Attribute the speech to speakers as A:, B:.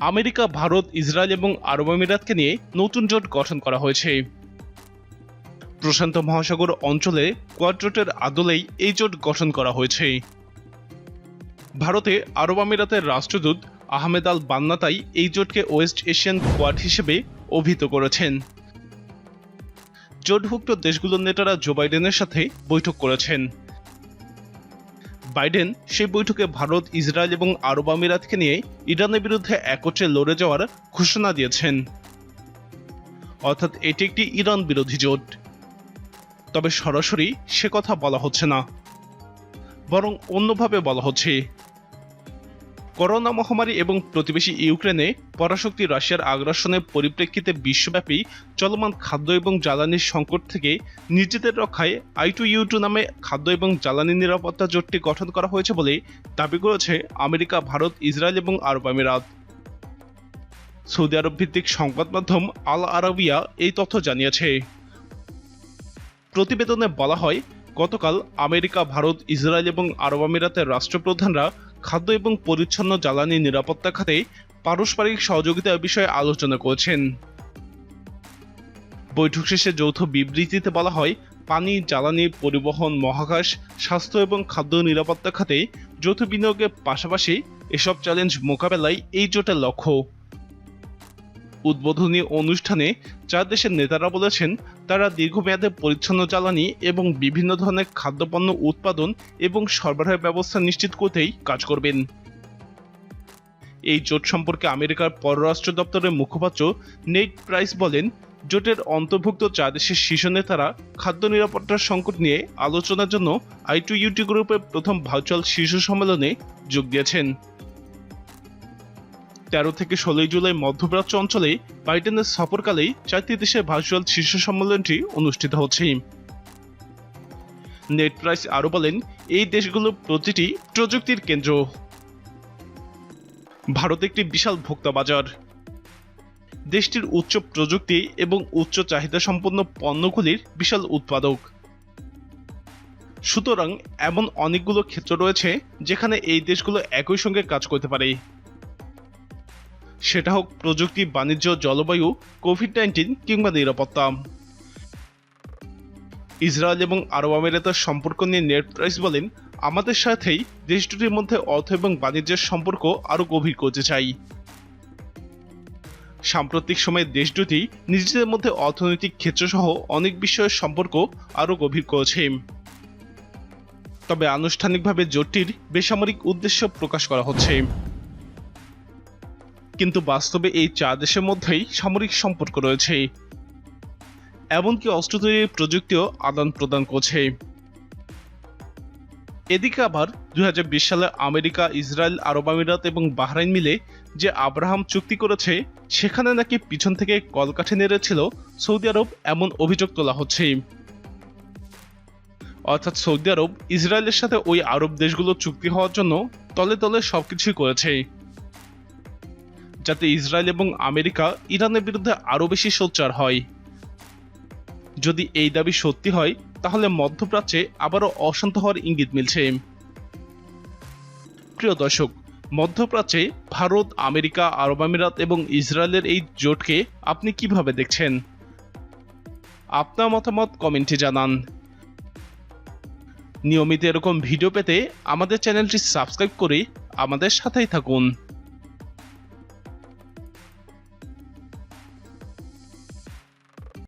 A: America, Bharat, Israel এবং আরব আমিরাতকে নিয়ে নতুন জোট গঠন করা হয়েছে। প্রশান্ত মহাসাগর অঞ্চলে কোয়াড্রোটের আদলেই এই জোট গঠন করা হয়েছে। ভারতে আরব আমিরাতের রাষ্ট্রদূত আহমেদ আল বান্নাতাই এই জোটকে ওয়েস্ট এশিয়ান কোয়াড হিসেবে অভিহিত করেছেন। জোটভুক্ত দেশগুলোর নেতারা জো বাইডেনের সাথে বৈঠক করেছেন। বাইডেন সেই বৈঠকে ভারত, ইসরায়েল এবং আরব আমিরাতকে নিয়ে ইরানের বিরুদ্ধে একত্রে লড়ে যাওয়ার ঘোষণা দিয়েছেন। অর্থাৎ এটি একটি ইরান বিরোধী জোট। তবে সরাসরি সে কথা বলা হচ্ছে না, বরং অন্যভাবে বলা হচ্ছে। করোনা মহামারী এবং প্রতিবেশী ইউক্রেনে পরাশক্তি রাশিয়ার আগ্রাসনের পরিপ্রেক্ষিতে বিশ্বব্যাপী চলমান খাদ্য এবং জ্বালানির সংকট থেকে নিজেদের রক্ষায় আই টু ইউ টু নামে খাদ্য এবং জ্বালানি নিরাপত্তা জোটটি গঠন করা হয়েছে বলে দাবি করেছে আমেরিকা, ভারত, ইসরায়েল এবং আরব আমিরাত। সৌদি আরব ভিত্তিক সংবাদ মাধ্যম আল আরাবিয়া এই তথ্য জানিয়েছে। প্রতিবেদনে বলা হয়, গতকাল আমেরিকা, ভারত, ইসরায়েল এবং আরব আমিরাতের রাষ্ট্রপ্রধানরা খাদ্য এবং পরিচ্ছন্ন জ্বালানি নিরাপত্তা খাতে পারস্পরিক সহযোগিতা বিষয়ে আলোচনা করেছেন। বৈঠক শেষে যৌথ বিবৃতিতে বলা হয়, পানি জ্বালানি পরিবহন, মহাকাশ, স্বাস্থ্য এবং খাদ্য নিরাপত্তা খাতে যৌথ বিনিয়োগের পাশাপাশি এসব চ্যালেঞ্জ মোকাবেলায় এই জোটের লক্ষ্য। উদ্বোধনী অনুষ্ঠানে চার দেশের নেতারা বলেছেন, তারা দীর্ঘমেয়াদে পরিচ্ছন্ন জ্বালানি এবং বিভিন্ন ধরনের খাদ্যপণ্য উৎপাদন এবং সরবরাহের ব্যবস্থা নিশ্চিত করতেই কাজ করবেন। এই জোট সম্পর্কে আমেরিকার পররাষ্ট্র দপ্তরের মুখপাত্র নেট প্রাইস বলেন, জোটের অন্তর্ভুক্ত চার দেশের শীর্ষ নেতারা খাদ্য নিরাপত্তার সংকট নিয়ে আলোচনার জন্য আই টু ইউটি গ্রুপের প্রথম ভার্চুয়াল শীর্ষ সম্মেলনে যোগ দিয়েছেন। তেরো থেকে ষোলোই জুলাই মধ্যপ্রাচ্য অঞ্চলে বাইডেনের সফরকালেই চারটি দেশের ভার্চুয়াল শীর্ষ সম্মেলনটি অনুষ্ঠিত হচ্ছে। নেট প্রাইস আরও বলেন, এই দেশগুলো প্রতিটি প্রযুক্তির কেন্দ্র। ভারত একটি বিশাল ভোক্তা বাজার। দেশটির উচ্চ প্রযুক্তি এবং উচ্চ চাহিদা সম্পন্ন পণ্যগুলির বিশাল উৎপাদক। সুতরাং এমন অনেকগুলো ক্ষেত্র রয়েছে যেখানে এই দেশগুলো একই সঙ্গে কাজ করতে পারে। সেটা হোক প্রযুক্তি, বাণিজ্য, জলবায়ু কোভিড নাইন্টিন কিংবা নিরাপত্তা। ইসরায়েল এবং আরব আমিরাতের সম্পর্ক নিয়ে নেট প্রাইস বলেন, আমাদের সাথেই দেশ দুটির মধ্যে অর্থ এবং বাণিজ্যের সম্পর্ক আরও গভীর করতে চাই। সাম্প্রতিক সময়ে দেশ দুটি নিজেদের মধ্যে অর্থনৈতিক ক্ষেত্রসহ অনেক বিষয়ের সম্পর্ক আরও গভীর করেছে। তবে আনুষ্ঠানিকভাবে জোটটির বেসামরিক উদ্দেশ্য প্রকাশ করা হচ্ছে। কিন্তু বাস্তবে এই চার দেশের মধ্যেই সামরিক সম্পর্ক রয়েছে। এমনকি অস্ত্র তৈরির প্রযুক্তিও আদান প্রদান করছে। এদিকে আবার দু হাজার বিশ সালে আমেরিকা, ইসরায়েল, আরব আমিরাত এবং বাহরাইন মিলে যে আব্রাহাম চুক্তি করেছে, সেখানে নাকি পিছন থেকে কলকাঠি নেড়েছিল সৌদি আরব এমন অভিযোগ তোলা হচ্ছে। অর্থাৎ সৌদি আরব ইসরায়েলের সাথে ওই আরব দেশগুলো চুক্তি হওয়ার জন্য তলে তলে সবকিছুই করেছে। যাতে ইসরায়েল এবং আমেরিকা ইরানের বিরুদ্ধে আরও বেশি সোচ্চার হয়। যদি এই দাবি সত্যি হয়, তাহলে মধ্যপ্রাচ্যে আবারও অশান্ত হওয়ার ইঙ্গিত মিলছে। প্রিয় দর্শক, মধ্যপ্রাচ্যে ভারত, আমেরিকা, আরব আমিরাত এবং ইসরায়েলের এই জোটকে আপনি কীভাবে দেখছেন? আপনার মতামত কমেন্টে জানান। নিয়মিত এরকম ভিডিও পেতে আমাদের চ্যানেলটি সাবস্ক্রাইব করে আমাদের সাথেই থাকুন।